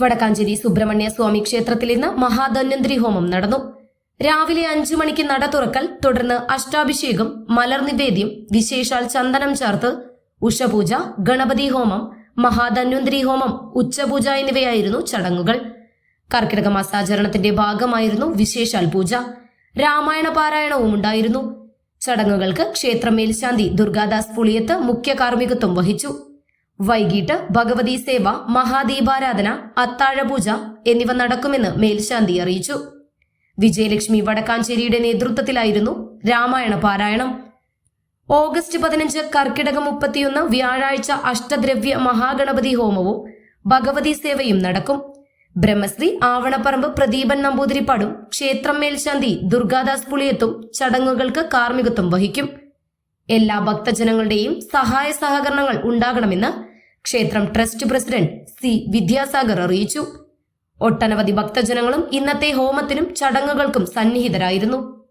വടക്കാഞ്ചേരി സുബ്രഹ്മണ്യ സ്വാമി ക്ഷേത്രത്തിൽ ഇന്ന് മഹാധന്വന്തരി ഹോമം നടന്നു. രാവിലെ അഞ്ചു മണിക്ക് നട തുറക്കൽ തുടർന്ന് അഷ്ടാഭിഷേകം മലർ നിവേദ്യം വിശേഷാൽ ചന്ദനം ചേർത്ത് ഉഷപൂജ ഗണപതി ഹോമം മഹാധന്വന്തരി ഹോമം ഉച്ചപൂജ എന്നിവയായിരുന്നു ചടങ്ങുകൾ. കർക്കിടക മാസാചരണത്തിന്റെ ഭാഗമായിരുന്നു വിശേഷാൽ പൂജ. രാമായണ പാരായണവും ഉണ്ടായിരുന്നു. ചടങ്ങുകൾക്ക് ക്ഷേത്ര മേൽശാന്തി ദുർഗാദാസ് പുളിയത്ത് മുഖ്യ കാർമ്മികത്വം വഹിച്ചു. വൈകിട്ട് ഭഗവതി സേവ മഹാദീപാരാധന അത്താഴപൂജ എന്നിവ നടക്കുമെന്ന് മേൽശാന്തി അറിയിച്ചു. വിജയലക്ഷ്മി വടക്കാഞ്ചേരിയുടെ നേതൃത്വത്തിലായിരുന്നു രാമായണ പാരായണം. ഓഗസ്റ്റ് പതിനഞ്ച് കർക്കിടക മുപ്പത്തിയൊന്ന് വ്യാഴാഴ്ച അഷ്ടദ്രവ്യ മഹാഗണപതി ഹോമവും ഭഗവതി സേവയും നടക്കും. ബ്രഹ്മശ്രീ ആവണപ്പറമ്പ് പ്രദീപൻ നമ്പൂതിരിപ്പാടും ക്ഷേത്രം മേൽശാന്തി ദുർഗാദാസ് പുളിയത്തും ചടങ്ങുകൾക്ക് കാർമ്മികത്വം വഹിക്കും. എല്ലാ ഭക്തജനങ്ങളുടെയും സഹായ സഹകരണങ്ങൾ ഉണ്ടാകണമെന്ന് ക്ഷേത്രം ട്രസ്റ്റ് പ്രസിഡന്റ് സി വിദ്യാസാഗർ അറിയിച്ചു. ഒട്ടനവധി ഭക്തജനങ്ങളും ഇന്നത്തെ ഹോമത്തിനും ചടങ്ങുകൾക്കും സന്നിഹിതരായിരുന്നു.